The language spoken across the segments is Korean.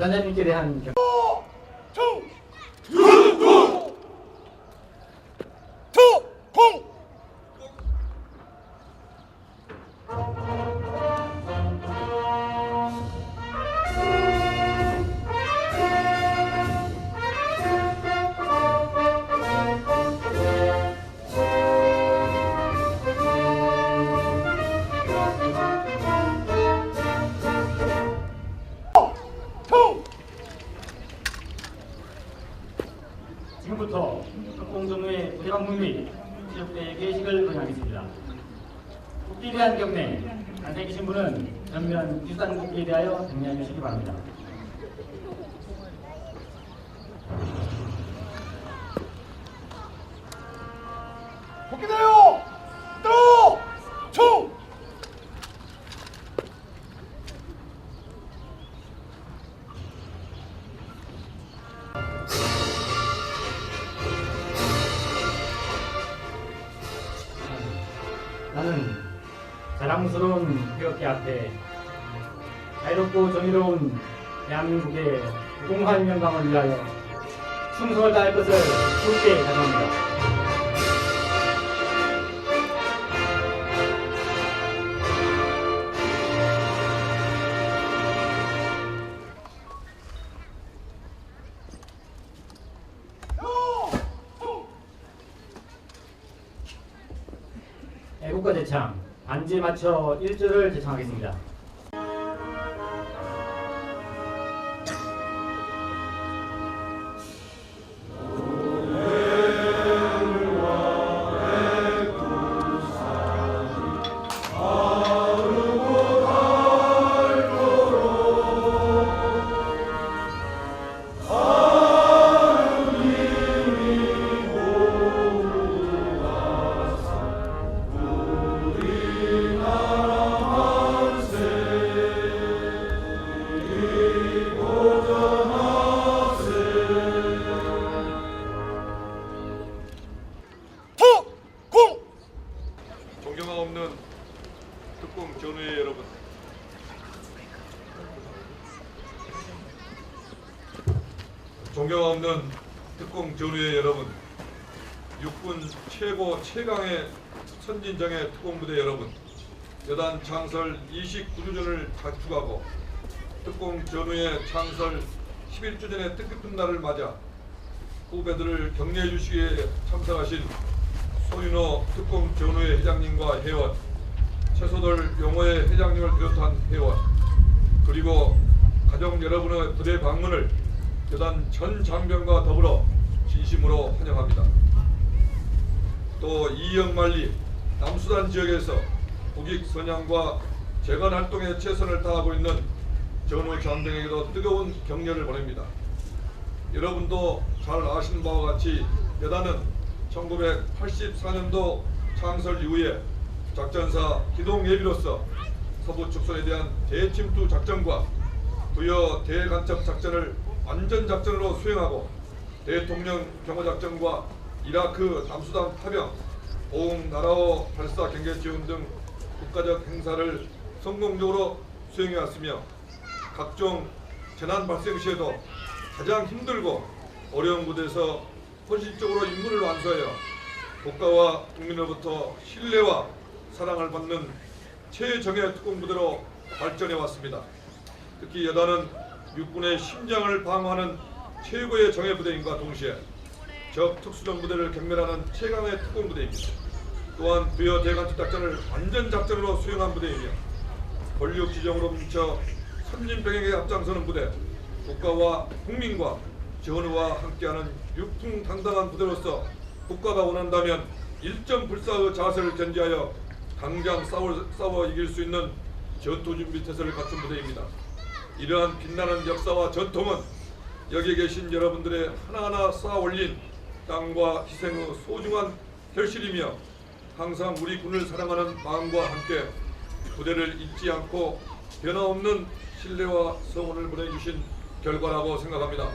부단장님께 대한 국기에 대하여 정리해 주시기 바랍니다. 복귀돼요! 들어 총 나는 자랑스러운 태극기 앞에 자유롭고 정의로운 대한민국의 공화의 명방을 위하여 충성을 다할 것을 굳게 다짐합니다. 애국가 제창 반지에 맞춰 1절을 제창하겠습니다. 선진장의 특공부대 여러분 여단 창설 29주년을 자축하고 특공 전우회 창설 11주년의 뜻깊은 날을 맞아 후배들을 격려해 주시기에 참석하신 소윤호 특공 전우회 회장님과 회원, 최소돌 용호회 회장님을 비롯한 회원, 그리고 가족 여러분의 부대 방문을 여단 전 장병과 더불어 진심으로 환영합니다. 또 이영만리 남수단 지역에서 국익 선양과 재건 활동에 최선을 다하고 있는 전우 장병에게도 뜨거운 격려를 보냅니다. 여러분도 잘 아시는 바와 같이 여단은 1984년도 창설 이후에 작전사 기동 예비로서 서부 축선에 대한 대침투 작전과 부여 대간첩 작전을 완전 작전으로 수행하고 대통령 경호 작전과 이라크 남수당 파병, 보흥 나라오 발사 경계 지원 등 국가적 행사를 성공적으로 수행해 왔으며 각종 재난 발생 시에도 가장 힘들고 어려운 곳에서 헌신적으로 임무를 완수하여 국가와 국민으로부터 신뢰와 사랑을 받는 최정예 특공부대로 발전해 왔습니다. 특히 여단은 육군의 심장을 방어하는 최고의 정예부대인과 동시에 적 특수전부대를 경멸하는 최강의 특공부대입니다. 또한 부여 대간투 작전을 완전 작전으로 수행한 부대이며 권력 지정으로 뭉쳐 선진 병행에 앞장서는 부대, 국가와 국민과 전우와 함께하는 육풍당당한 부대로서 국가가 원한다면 일점 불사의 자세를 견지하여 당장 싸워, 싸워 이길 수 있는 전투 준비 태세를 갖춘 부대입니다. 이러한 빛나는 역사와 전통은 여기 계신 여러분들의 하나하나 쌓아 올린 땅과 희생의 소중한 결실이며 항상 우리 군을 사랑하는 마음과 함께 부대를 잊지 않고 변함없는 신뢰와 성원을 보내주신 결과라고 생각합니다.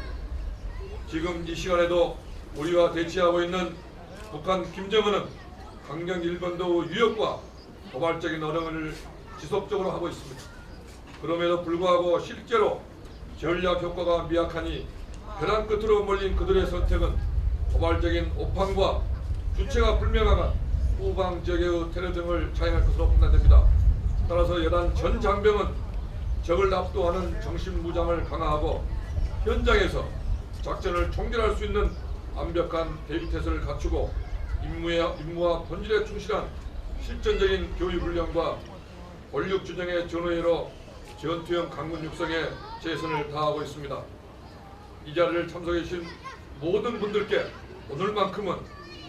지금 이 시간에도 우리와 대치하고 있는 북한 김정은은 강경 일본도 위협과 도발적인 언행을 지속적으로 하고 있습니다. 그럼에도 불구하고 실제로 전략 효과가 미약하니 벼랑 끝으로 몰린 그들의 선택은 도발적인 오판과 주체가 불명확한 후방 지역의 테러 등을 자행할 것으로 판단됩니다. 따라서 여단 전 장병은 적을 압도하는 정신 무장을 강화하고 현장에서 작전을 총결할 수 있는 완벽한 대비태세를 갖추고 임무에, 임무와 본질에 충실한 실전적인 교육 훈련과 권력 준영의 전후회로 전투형 강군 육성에 최선을 다하고 있습니다. 이 자리를 참석해 주신 모든 분들께 오늘만큼은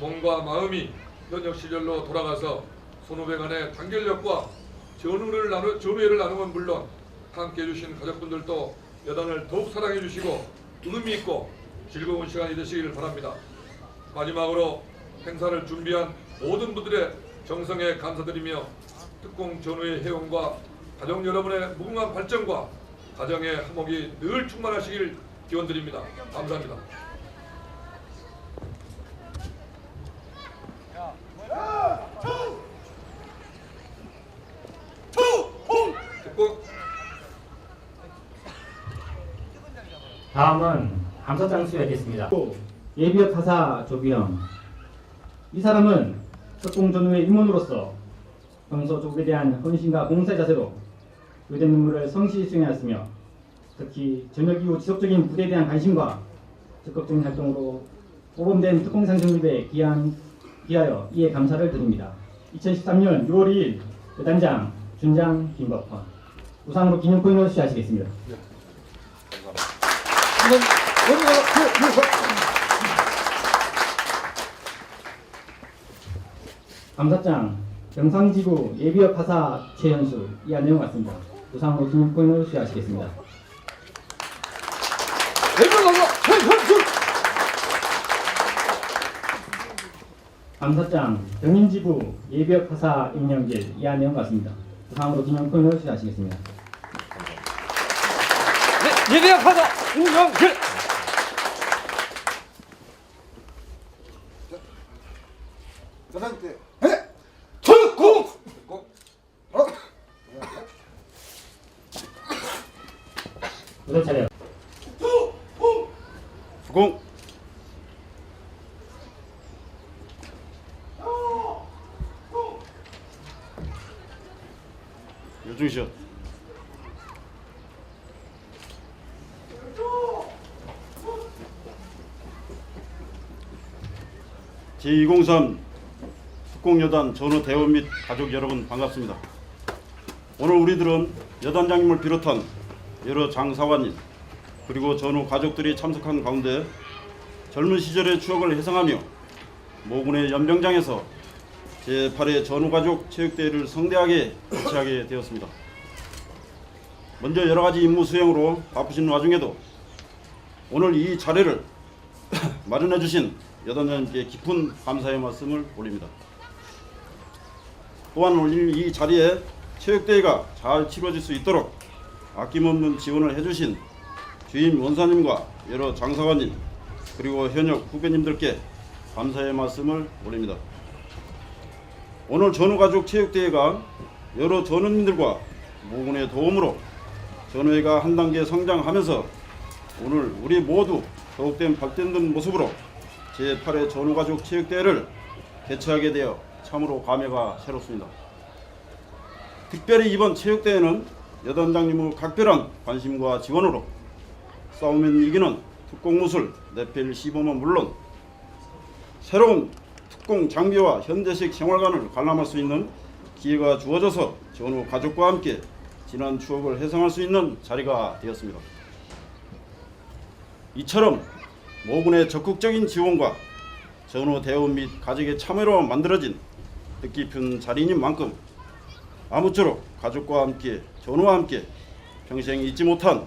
몸과 마음이 현역 시절로 돌아가서 선후배 간의 단결력과 전우를 나누, 전우회를 나누면 물론 함께 해주신 가족분들도 여단을 더욱 사랑해 주시고 의미 있고 즐거운 시간이 되시길 바랍니다. 마지막으로 행사를 준비한 모든 분들의 정성에 감사드리며 특공 전후의 회원과 가족 여러분의 무궁한 발전과 가정의 화목이 늘 충만하시길 기원드립니다. 감사합니다. 투홍 특공 다음은 감사장 수여하겠습니다. 예비역 타사 조비영. 이 사람은 특공 전후의 임원으로서 평소 조국에 대한 헌신과 봉사의 자세로 의된 임무를 성실히 수행하였으며 특히 전역 이후 지속적인 부대에 대한 관심과 적극적인 활동으로 모범된 특공 상승립에 기한, 기하여 이에 감사를 드립니다. 2013년 6월 2일 여단장 준장 김박헌 우상으로 기념코인을 수여하시겠습니다. 어디가 그 그, 감사장 경상지구 예비역 하사 최현수 이하 내용 같습니다. 우상으로 기념코인을 수여하시겠습니다. 대표가가 최현수 감사장 경인지부 예비역 하사 임명질 이하 내용 같습니다. 우상으로 기념코인을 수여하시겠습니다. 네, 예비역 하사 때 네, 특공 특공 어? 여덟 차례 투홍 수공. 요중시요 제203 특공여단 전후 대원 및 가족 여러분 반갑습니다. 오늘 우리들은 여단장님을 비롯한 여러 장사관님 그리고 전후 가족들이 참석한 가운데 젊은 시절의 추억을 회상하며 모군의 연병장에서 제8회 전후 가족 체육대회를 성대하게 개최하게 되었습니다. 먼저 여러 가지 임무 수행으로 바쁘신 와중에도 오늘 이 자리를 마련해 주신 여단장님께 깊은 감사의 말씀을 올립니다. 또한 오늘 이 자리에 체육대회가 잘 치러질 수 있도록 아낌없는 지원을 해주신 주임 원사님과 여러 장사관님 그리고 현역 후배님들께 감사의 말씀을 올립니다. 오늘 전후가족 체육대회가 여러 전우님들과 모군의 도움으로 전후회가 한 단계 성장하면서 오늘 우리 모두 더욱된 발전된 모습으로 제8회 전후가족 체육대회를 개최하게 되어 참으로 감회가 새롭습니다. 특별히 이번 체육대회는 여단장님의 각별한 관심과 지원으로 싸우면 이기는 특공무술 내필 시범은 물론 새로운 특공 장비와 현대식 생활관을 관람할 수 있는 기회가 주어져서 전후 가족과 함께 지난 추억을 회상할 수 있는 자리가 되었습니다. 이처럼 모군의 적극적인 지원과 전후 대원 및 가족의 참여로 만들어진 뜻깊은 자리인 만큼 아무쪼록 가족과 함께 전우와 함께 평생 잊지 못한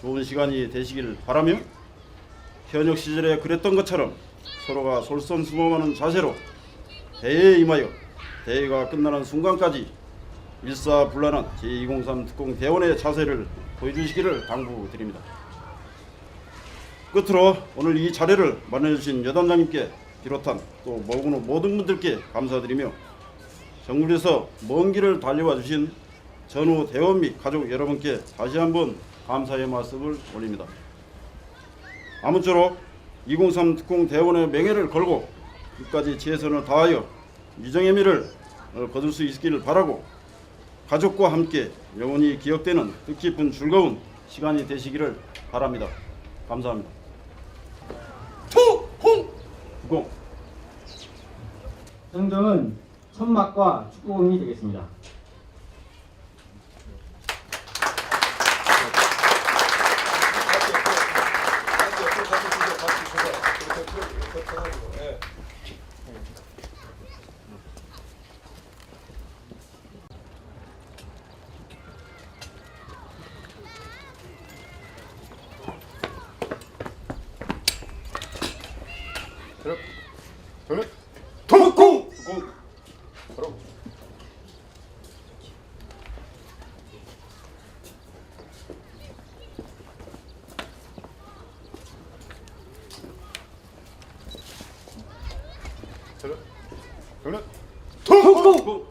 좋은 시간이 되시길 바라며 현역 시절에 그랬던 것처럼 서로가 솔선수범하는 자세로 대회에 임하여 대회가 끝나는 순간까지 일사불란한 제203 특공 대원의 자세를 보여주시기를 당부드립니다. 끝으로 오늘 이 자리를 마련해주신 여단장님께 비롯한 또 모든 분들께 감사드리며 정글에서 먼 길을 달려와 주신 전후 대원 및 가족 여러분께 다시 한번 감사의 말씀을 올립니다. 아무쪼록 203 특공 대원의 명예를 걸고 끝까지 최선을 다하여 유정의 미를 어, 거둘 수 있기를 바라고 가족과 함께 영원히 기억되는 뜻깊은 즐거운 시간이 되시기를 바랍니다. 감사합니다. 공 정정은 천막과 축구공이 되겠습니다. 투공 공 투공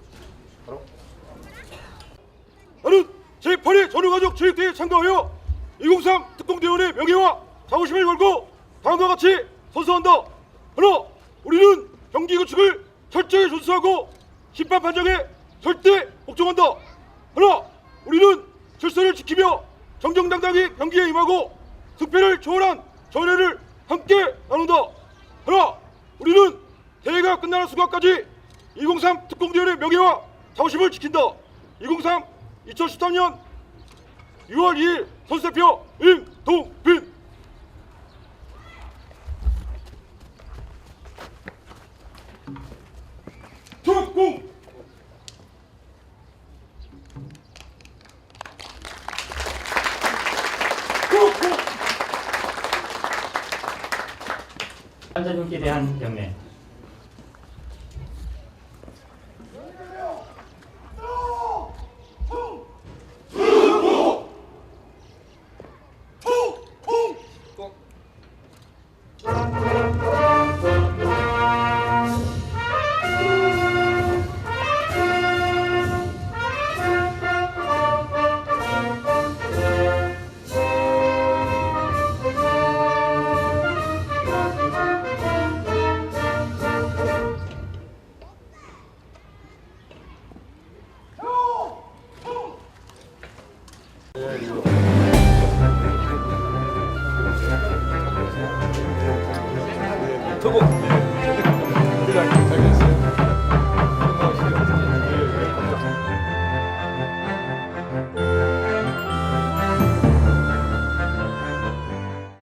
나는 제8회 전후가족 체육대회에 참가하여 203 특공대원의 명예와 자부심을 걸고 다음과 같이 선서한다. 하나, 우리는 경기 규칙을 철저히 준수하고 심판 판정에 절대 복종한다. 하나, 우리는 질서를 지키며 정정당당히 경기에 임하고 승패를 초월한 전회를 함께 나눈다. 하나, 우리는 대회가 끝나는 순간까지 203 특공대원의 명예와 자부심을 지킨다. 203 2013년 6월 2일 선수대표 임동빈 환자님께 대한 경례.